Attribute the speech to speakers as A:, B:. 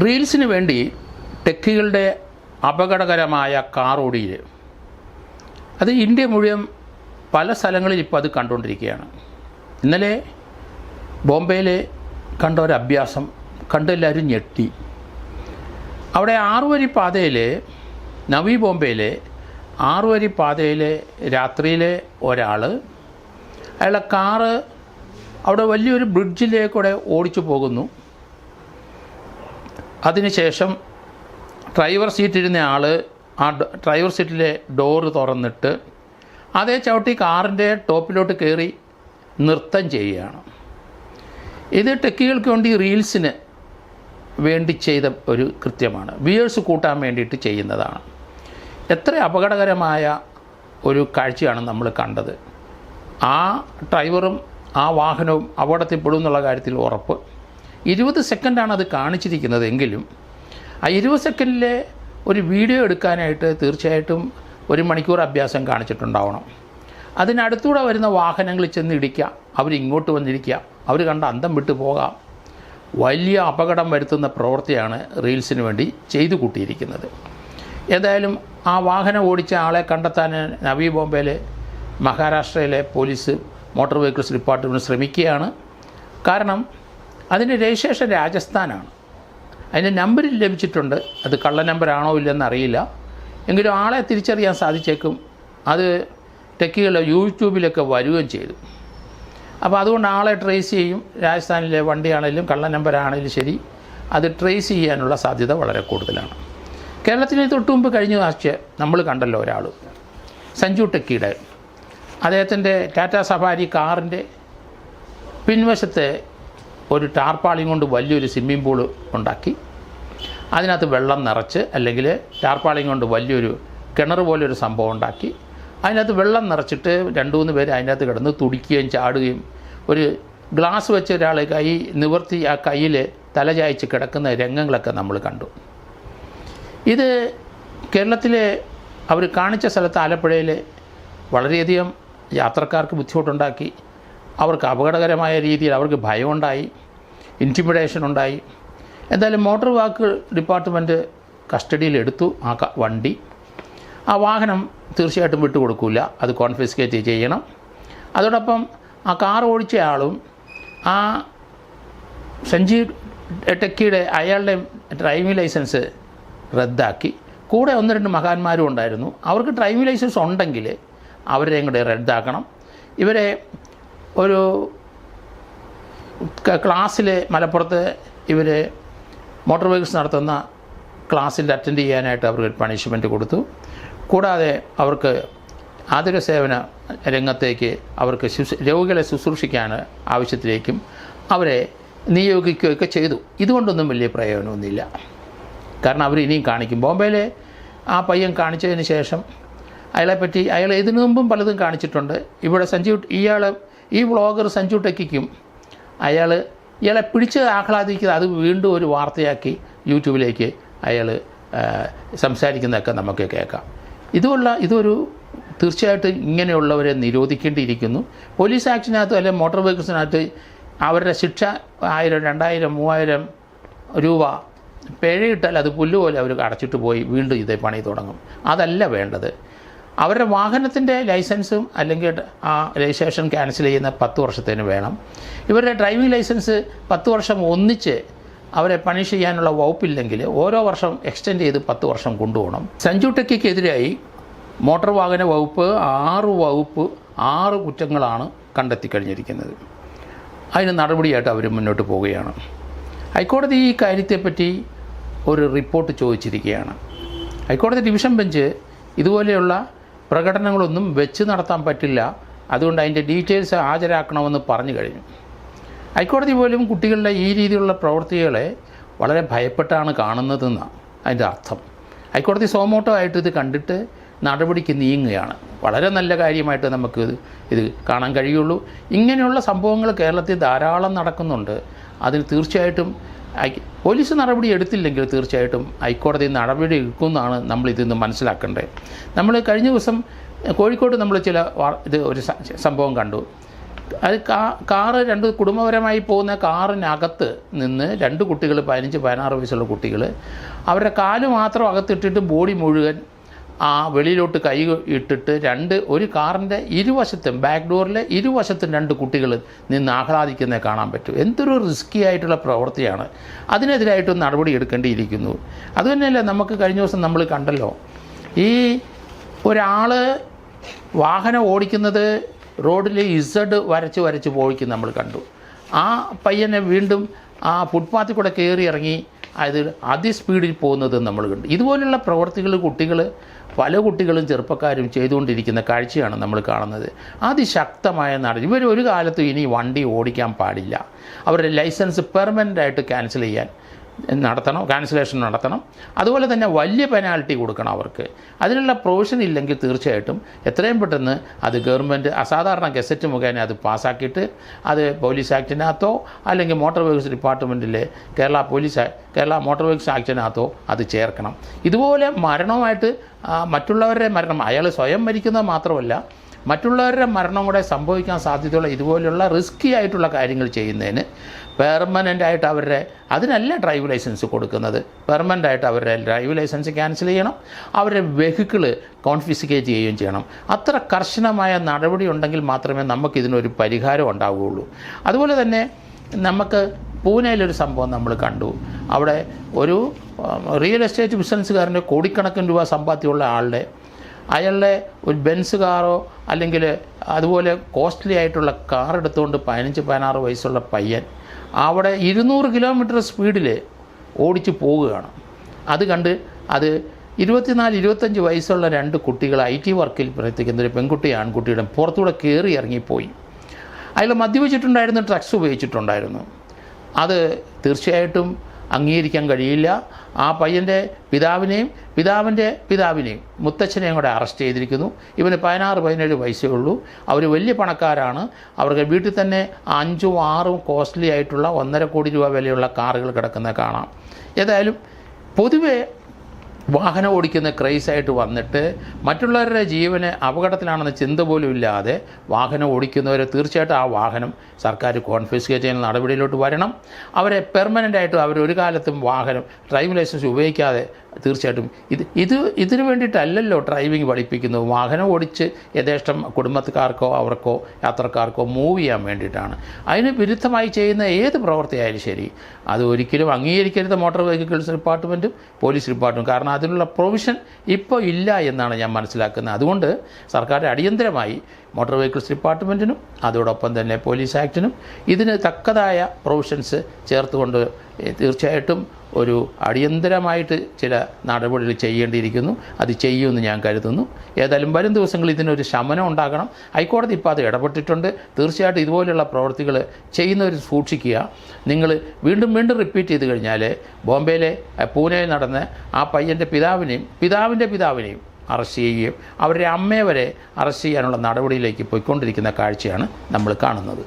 A: റീൽസിന് വേണ്ടി ടെക്കികളുടെ അപകടകരമായ കാർ ഓടിയിൽ അത് ഇന്ത്യ മുഴുവൻ പല സ്ഥലങ്ങളിൽ ഇപ്പോൾ അത് കണ്ടുകൊണ്ടിരിക്കുകയാണ്. ഇന്നലെ ബോംബെയിൽ കണ്ട ഒരു അഭ്യാസം കണ്ടെല്ലാവരും ഞെട്ടി. അവിടെ ആറുവരി പാതയിൽ നവി ബോംബെയിലെ ആറുവരി പാതയിൽ രാത്രിയിലെ ഒരാൾ അയാളുടെ കാറ് അവിടെ വലിയൊരു ബ്രിഡ്ജിലേക്കൂടെ ഓടിച്ചു പോകുന്നു. അതിനുശേഷം ഡ്രൈവർ സീറ്റിരുന്ന ആൾ ആ ഡ്രൈവർ സീറ്റിലെ ഡോറ് തുറന്നിട്ട് അതേ ചവിട്ടി കാറിന്റെ ടോപ്പിലോട്ട് കയറി നൃത്തം ചെയ്യുകയാണ്. ഇത് ടെക്കികൾക്ക് വേണ്ടി റീൽസിന് വേണ്ടി ചെയ്ത ഒരു കൃത്യമാണ്. വ്യൂവേഴ്സ് കൂട്ടാൻ വേണ്ടിയിട്ട് ചെയ്യുന്നതാണ്. എത്ര അപകടകരമായ ഒരു കാഴ്ചയാണ് നമ്മൾ കണ്ടത്. ആ ഡ്രൈവറും ആ വാഹനവും അപകടത്തിൽപ്പെടും എന്നുള്ള കാര്യത്തിൽ ഉറപ്പ്. ഇരുപത് സെക്കൻഡാണ് അത് കാണിച്ചിരിക്കുന്നത് എങ്കിലും ആ ഇരുപത് സെക്കൻഡിലെ ഒരു വീഡിയോ എടുക്കാനായിട്ട് തീർച്ചയായിട്ടും ഒരു മണിക്കൂർ അഭ്യാസം കാണിച്ചിട്ടുണ്ടാവണം. അതിനടുത്തൂടെ വരുന്ന വാഹനങ്ങളിൽ ചെന്ന് ഇടിക്കാം അവരിങ്ങോട്ട് വന്നിരിക്കുക അവർ കണ്ട അന്തം വിട്ടു പോകാം. വലിയ അപകടം വരുത്തുന്ന പ്രവൃത്തിയാണ് റീൽസിന് വേണ്ടി ചെയ്തു കൂട്ടിയിരിക്കുന്നത്. ഏതായാലും ആ വാഹനം ഓടിച്ച ആളെ കണ്ടെത്താൻ നവി ബോംബെയിലെ മഹാരാഷ്ട്രയിലെ പോലീസ് മോട്ടോർ വെഹിക്കിൾസ് ഡിപ്പാർട്ട്മെന്റ് ശ്രമിക്കുകയാണ്. കാരണം അതിന്റെ രജിസ്ട്രേഷൻ രാജസ്ഥാനാണ്. അതിന്റെ നമ്പർ ലഭിച്ചിട്ടുണ്ട്. അത് കള്ള നമ്പറാണോ ഇല്ലെന്ന് അറിയില്ല. എങ്കിലും ആളെ തിരിച്ചറിയാൻ സാധിച്ചേക്കും. അത് ടെക്കുകൾ യൂട്യൂബിലൊക്കെ വരികയും ചെയ്തു. അപ്പോൾ അതുകൊണ്ട് ആളെ ട്രേസ് ചെയ്യും. രാജസ്ഥാനിലെ വണ്ടിയാണെങ്കിലും കള്ള നമ്പറാണെങ്കിലും ശരി. അത് ട്രേസ് ചെയ്യാനുള്ള സാധ്യത വളരെ കൂടുതലാണ്. കേരളത്തിന് തൊട്ട് മുമ്പ് കഴിഞ്ഞ ആഴ്ച നമ്മൾ കണ്ടല്ലോ ഒരാൾ. സഞ്ജു ടെക്കിയുടെ. അദ്ദേഹത്തിന്റെ ടാറ്റ സഫാരി കാറിന്റെ പിൻവശത്തെ ഒരു ടാർപ്പാളിയും കൊണ്ട് വലിയൊരു സ്വിമ്മിംഗ് പൂൾ ഉണ്ടാക്കി. അതിനകത്ത് വെള്ളം നിറച്ച് അല്ലെങ്കിൽ ടാർപ്പാളിയും കൊണ്ട് വലിയൊരു കിണർ പോലൊരു സംഭവം ഉണ്ടാക്കി. അതിനകത്ത് വെള്ളം നിറച്ചിട്ട് രണ്ട് മൂന്ന് പേര് അതിനകത്ത് കിടന്ന് തുടിക്കുകയും ചാടുകയും ഒരു ഗ്ലാസ് വെച്ച് ഒരാൾ കൈ നിവർത്തി ആ കയ്യിൽ തലചായ്ച്ച് കിടക്കുന്ന രംഗങ്ങളൊക്കെ നമ്മൾ കണ്ടു. ഇത് കേരളത്തിലെ അവർ കാണിച്ച സ്ഥലത്ത് ആലപ്പുഴയിൽ വളരെയധികം യാത്രക്കാർക്ക് ബുദ്ധിമുട്ടുണ്ടാക്കി. അവർക്ക് അപകടകരമായ രീതിയിൽ അവർക്ക് ഭയമുണ്ടായി ഇന്റിമിഡേഷൻ ഉണ്ടായി. എന്തായാലും മോട്ടോർ വാക്ക് ഡിപ്പാർട്ട്മെന്റ് കസ്റ്റഡിയിൽ എടുത്തു ആ വണ്ടി. ആ വാഹനം തീർച്ചയായിട്ടും വിട്ടുകൊടുക്കില്ല അത് കോൺഫിസ്കേറ്റ് ചെയ്യണം. അതോടൊപ്പം ആ കാർ ഓടിച്ച ആളും ആ സഞ്ജീവ് ടെക്കിയുടെ അയാളുടെ ഡ്രൈവിംഗ് ലൈസൻസ് റദ്ദാക്കി. കൂടെ ഒന്ന് രണ്ട് മഹാന്മാരും ഉണ്ടായിരുന്നു. അവർക്ക് ഡ്രൈവിംഗ് ലൈസൻസ് ഉണ്ടെങ്കിൽ അവരെയും കൂടെ റദ്ദാക്കണം. ഇവരെ ഒരു ക്ലാസ്സിലെ മലപ്പുറത്ത് ഇവർ മോട്ടോർ വെഹിക്കിൾസ് നടത്തുന്ന ക്ലാസ്സിൽ അറ്റൻഡ് ചെയ്യാനായിട്ട് അവർക്ക് പണിഷ്മെന്റ് കൊടുത്തു. കൂടാതെ അവർക്ക് ആതുര സേവന രംഗത്തേക്ക് അവർക്ക് ശുശ്രൂ രോഗികളെ ശുശ്രൂഷിക്കാൻ ആവശ്യത്തിലേക്കും അവരെ നിയോഗിക്കുകയൊക്കെ ചെയ്തു. ഇതുകൊണ്ടൊന്നും വലിയ പ്രയോജനമൊന്നുമില്ല. കാരണം അവർ ഇനിയും കാണിക്കും. ബോംബെയിലെ ആ പയ്യൻ കാണിച്ചതിന് ശേഷം അയാളെപ്പറ്റി അയാൾ ഇതിനു മുമ്പും പലതും കാണിച്ചിട്ടുണ്ട്. ഇവിടെ സഞ്ജീവ് ഇയാൾ ഈ വ്ളോഗർ സഞ്ജു ടെക്കിക്കും അയാൾ ഇയാളെ പിടിച്ച് ആഹ്ലാദിക്കുന്ന അത് വീണ്ടും ഒരു വാർത്തയാക്കി യൂട്യൂബിലേക്ക് അയാൾ സംസാരിക്കുന്നതൊക്കെ നമുക്ക് കേൾക്കാം. ഇതുള്ള ഇതൊരു തീർച്ചയായിട്ടും ഇങ്ങനെയുള്ളവരെ നിരോധിക്കേണ്ടിയിരിക്കുന്നു. പോലീസ് ആക്ഷനകത്ത് അല്ലെങ്കിൽ മോട്ടോർ വെഹിക്കിൾസിനകത്ത് അവരുടെ ശിക്ഷ ആയിരം രണ്ടായിരം മൂവായിരം രൂപ പിഴയിട്ടാൽ അത് പുല്ലുപോലെ അവർ അടച്ചിട്ട് പോയി വീണ്ടും ഇതേ പണി തുടങ്ങും. അതല്ല വേണ്ടത്. അവരുടെ വാഹനത്തിന്റെ ലൈസൻസും അല്ലെങ്കിൽ ആ രജിസ്ട്രേഷൻ ക്യാൻസൽ ചെയ്യുന്ന പത്ത് വർഷത്തേന് വേണം. ഇവരുടെ ഡ്രൈവിംഗ് ലൈസൻസ് പത്ത് വർഷം ഒന്നിച്ച് അവരെ പണിഷ് ചെയ്യാനുള്ള വകുപ്പില്ലെങ്കിൽ ഓരോ വർഷം എക്സ്റ്റെൻഡ് ചെയ്ത് പത്ത് വർഷം കൊണ്ടുപോകണം. സഞ്ജു ടെക്കിക്കെതിരായി മോട്ടോർ വാഹന വകുപ്പ് ആറ് വകുപ്പ് ആറ് കുറ്റങ്ങളാണ് കണ്ടെത്തി കഴിഞ്ഞിരിക്കുന്നത് അതിന് നടപടിയായിട്ട് അവർ മുന്നോട്ട് പോവുകയാണ്. ഹൈക്കോടതി ഈ കാര്യത്തെപ്പറ്റി ഒരു റിപ്പോർട്ട് ചോദിച്ചിരിക്കുകയാണ്. ഹൈക്കോടതി ഡിവിഷൻ ബെഞ്ച് ഇതുപോലെയുള്ള പ്രകടനങ്ങളൊന്നും വെച്ച് നടത്താൻ പറ്റില്ല. അതുകൊണ്ട് അതിന്റെ ഡീറ്റെയിൽസ് ഹാജരാക്കണമെന്ന് പറഞ്ഞു കഴിഞ്ഞു. ഹൈക്കോടതി പോലും കുട്ടികളുടെ ഈ രീതിയിലുള്ള പ്രവൃത്തികളെ വളരെ ഭയപ്പെട്ടാണ് കാണുന്നതെന്നാണ് അതിന്റെ അർത്ഥം. ഹൈക്കോടതി സോമോട്ടോ ആയിട്ട് ഇത് കണ്ടിട്ട് നടപടിക്ക് നീങ്ങുകയാണ്. വളരെ നല്ല കാര്യമായിട്ട് നമുക്ക് ഇത് കാണാൻ കഴിയുള്ളൂ. ഇങ്ങനെയുള്ള സംഭവങ്ങൾ കേരളത്തിൽ ധാരാളം നടക്കുന്നുണ്ട്. അതിന് തീർച്ചയായിട്ടും പോലീസ് നടപടി എടുത്തില്ലെങ്കിൽ തീർച്ചയായിട്ടും ഹൈക്കോടതി നടപടി എടുക്കുമെന്നാണ് നമ്മൾ ഇതിൽ നിന്ന് മനസ്സിലാക്കേണ്ടത്. നമ്മൾ കഴിഞ്ഞ ദിവസം കോഴിക്കോട് നമ്മൾ ചില ഇത് ഒരു സംഭവം കണ്ടു. അത് കാ കാറ് രണ്ട് കുടുംബപരമായി പോകുന്ന കാറിനകത്ത് നിന്ന് രണ്ട് കുട്ടികൾ പതിനഞ്ച് പതിനാറ് വയസ്സുള്ള കുട്ടികൾ അവരുടെ കാൽ മാത്രം അകത്തിട്ടിട്ട് ബോഡി മുഴുവൻ ആ വെളിയിലോട്ട് കൈ ഇട്ടിട്ട് രണ്ട് ഒരു കാറിന്റെ ഇരുവശത്തും ബാക്ക് ഡോറിലെ ഇരുവശത്തും രണ്ട് കുട്ടികൾ നിന്ന് ആഹ്ലാദിക്കുന്നത് കാണാൻ പറ്റും. എന്തൊരു റിസ്കി ആയിട്ടുള്ള പ്രവൃത്തിയാണ്. അതിനെതിരായിട്ട് നടപടി എടുക്കേണ്ടിയിരിക്കുന്നു. അതുതന്നെയല്ലേ നമുക്ക് കഴിഞ്ഞ ദിവസം നമ്മൾ കണ്ടല്ലോ. ഈ ഒരാൾ വാഹനം ഓടിക്കുന്നത് റോഡിൽ ഇസഡ് വരച്ച് വരച്ച് പോയിക്കും നമ്മൾ കണ്ടു. ആ പയ്യനെ വീണ്ടും ആ ഫുട്പാത്തിൽ കൂടെ കയറി ഇറങ്ങി അത് അതിസ്പീഡിൽ പോകുന്നത് നമ്മൾ കണ്ടു. ഇതുപോലുള്ള പ്രവർത്തികൾ കുട്ടികൾ പല കുട്ടികളും ചെറുപ്പക്കാരും ചെയ്തുകൊണ്ടിരിക്കുന്ന കാഴ്ചയാണ് നമ്മൾ കാണുന്നത്. അതിശക്തമായ നടൻ. ഇവർ ഒരു കാലത്തും ഇനി വണ്ടി ഓടിക്കാൻ പാടില്ല. അവരുടെ ലൈസൻസ് പെർമനന്റ് ആയിട്ട് ക്യാൻസൽ ചെയ്യാൻ നടത്തണം കാൻസലേഷൻ നടത്തണം. അതുപോലെ തന്നെ വലിയ പെനാൽറ്റി കൊടുക്കണം അവർക്ക്. അതിനുള്ള പ്രൊവിഷൻ ഇല്ലെങ്കിൽ തീർച്ചയായിട്ടും എത്രയും പെട്ടെന്ന് അത് ഗവൺമെന്റ് അസാധാരണ ഗസറ്റ് മുഖേന അത് പാസ്സാക്കിയിട്ട് അത് പോലീസ് ആക്ടിനകത്തോ അല്ലെങ്കിൽ motor vehicles ഡിപ്പാർട്ട്മെന്റിലെ Kerala police Kerala motor vehicles ആക്ടിനകത്തോ അത് ചേർക്കണം. ഇതുപോലെ മരണവുമായിട്ട് മറ്റുള്ളവരുടെ മരണം അയാൾ സ്വയം മരിക്കുന്നത് മാത്രമല്ല മറ്റുള്ളവരുടെ മരണം കൂടെ സംഭവിക്കാൻ സാധ്യതയുള്ള ഇതുപോലെയുള്ള റിസ്ക്കി ആയിട്ടുള്ള കാര്യങ്ങൾ ചെയ്യുന്നതിന് പെർമനന്റ് ആയിട്ട് അവരുടെ അതിനല്ല ഡ്രൈവ് ലൈസൻസ് കൊടുക്കുന്നത്. പെർമനന്റ് ആയിട്ട് അവരുടെ ഡ്രൈവ് ലൈസൻസ് ക്യാൻസൽ ചെയ്യണം. അവരുടെ വെഹിക്കിൾ കോൺഫിസിക്കേറ്റ് ചെയ്യുകയും ചെയ്യണം. അത്ര കർശനമായ നടപടി ഉണ്ടെങ്കിൽ മാത്രമേ നമുക്കിതിനൊരു പരിഹാരം ഉണ്ടാവുകയുള്ളൂ. അതുപോലെ തന്നെ നമുക്ക് പൂനെയിലൊരു സംഭവം നമ്മൾ കണ്ടു. അവിടെ ഒരു റിയൽ എസ്റ്റേറ്റ് ബിസിനസ്സുകാരന്റെ കോടിക്കണക്കിന് രൂപ സമ്പാദ്യമുള്ള ആളുടെ അയാളുടെ ഒരു ബെൻസ് കാറോ അല്ലെങ്കിൽ അതുപോലെ കോസ്റ്റ്ലി ആയിട്ടുള്ള കാർ എടുത്തുകൊണ്ട് പതിനഞ്ച് പതിനാറ് വയസ്സുള്ള പയ്യൻ അവിടെ ഇരുന്നൂറ് കിലോമീറ്റർ സ്പീഡിൽ ഓടിച്ച് പോവുകയാണ്. അത് കണ്ട് അത് ഇരുപത്തിനാല് ഇരുപത്തഞ്ച് വയസ്സുള്ള രണ്ട് കുട്ടികൾ ഐ ടി വർക്കിൽ പ്രവർത്തിക്കുന്ന ഒരു പെൺകുട്ടി ആൺകുട്ടിയുടെ പുറത്തൂടെ കയറി ഇറങ്ങിപ്പോയി. അയാൾ മദ്യപിച്ചിട്ടുണ്ടായിരുന്നു ഡ്രഗ്സ് ഉപയോഗിച്ചിട്ടുണ്ടായിരുന്നു. അത് തീർച്ചയായിട്ടും അംഗീകരിക്കാൻ കഴിയില്ല. ആ പയ്യന്റെ പിതാവിനെയും പിതാവിന്റെ പിതാവിനെയും മുത്തച്ഛനെയും കൂടെ അറസ്റ്റ് ചെയ്തിരിക്കുന്നു. ഇവന് പതിനാറ് പതിനേഴ് വയസ്സേ ഉള്ളൂ. അവർ വലിയ പണക്കാരാണ്. അവർക്ക് വീട്ടിൽ തന്നെ അഞ്ചും ആറും കോസ്റ്റ്ലി ആയിട്ടുള്ള ഒന്നര കോടി രൂപ വിലയുള്ള കാറുകൾ കിടക്കുന്നത് കാണാം. ഏതായാലും പൊതുവേ വാഹനം ഓടിക്കുന്ന ക്രൈസായിട്ട് വന്നിട്ട് മറ്റുള്ളവരുടെ ജീവന് അപകടത്തിലാണെന്ന ചിന്ത പോലും ഇല്ലാതെ വാഹനം ഓടിക്കുന്നവരെ തീർച്ചയായിട്ടും ആ വാഹനം സർക്കാർ കോൺഫിസ്കേറ്റ് ചെയ്യുന്ന നടപടിയിലോട്ട് വരണം. അവരെ പെർമനന്റ് ആയിട്ട് അവർ ഒരു കാലത്തും വാഹനം ഡ്രൈവിംഗ് ലൈസൻസ് ഉപയോഗിക്കാതെ തീർച്ചയായിട്ടും. ഇത് ഇത് ഇതിനു വേണ്ടിയിട്ടല്ലല്ലോ ഡ്രൈവിംഗ് പഠിപ്പിക്കുന്നത്. വാഹനം ഓടിച്ച് യഥേഷ്ടം കുടുംബക്കാർക്കോ അവർക്കോ യാത്രക്കാർക്കോ മൂവ് ചെയ്യാൻ വേണ്ടിയിട്ടാണ്. അതിന് വിരുദ്ധമായി ചെയ്യുന്ന ഏത് പ്രവൃത്തിയായാലും ശരി അത് ഒരിക്കലും അംഗീകരിക്കരുത് മോട്ടോർ വെഹിക്കിൾസ് ഡിപ്പാർട്ട്മെന്റും പോലീസ് ഡിപ്പാർട്ട്മെന്റും കാരണം അതിനുള്ള പ്രൊവിഷൻ ഇപ്പോൾ ഇല്ല എന്നാണ് ഞാൻ മനസ്സിലാക്കുന്നത്. അതുകൊണ്ട് സർക്കാർ അടിയന്തരമായി മോട്ടോർ വെഹിക്കിൾസ് ഡിപ്പാർട്ട്മെന്റിനും അതോടൊപ്പം തന്നെ പോലീസ് ആക്ടിനും ഇതിന് തക്കതായ പ്രൊവിഷൻസ് ചേർത്തുകൊണ്ട് തീർച്ചയായിട്ടും ഒരു അടിയന്തരമായിട്ട് ചില നടപടികൾ ചെയ്യേണ്ടിയിരിക്കുന്നു. അത് ചെയ്യുമെന്ന് ഞാൻ കരുതുന്നു. ഏതായാലും വരും ദിവസങ്ങളിൽ ഇതിനൊരു ശമനം ഉണ്ടാകണം. ഹൈക്കോടതി ഇപ്പോൾ അത് ഇടപെട്ടിട്ടുണ്ട്. തീർച്ചയായിട്ടും ഇതുപോലെയുള്ള പ്രവർത്തികൾ ചെയ്യുന്നവർ സൂക്ഷിക്കുക. നിങ്ങൾ വീണ്ടും വീണ്ടും റിപ്പീറ്റ് ചെയ്ത് കഴിഞ്ഞാൽ ബോംബെയിലെ പൂനെയിൽ നടന്ന ആ പയ്യന്റെ പിതാവിനെയും പിതാവിന്റെ പിതാവിനെയും അറസ്റ്റ് ചെയ്യുകയും അവരുടെ അമ്മയെ വരെ അറസ്റ്റ് ചെയ്യാനുള്ള നടപടിയിലേക്ക് പോയിക്കൊണ്ടിരിക്കുന്ന കാഴ്ചയാണ് നമ്മൾ കാണുന്നത്.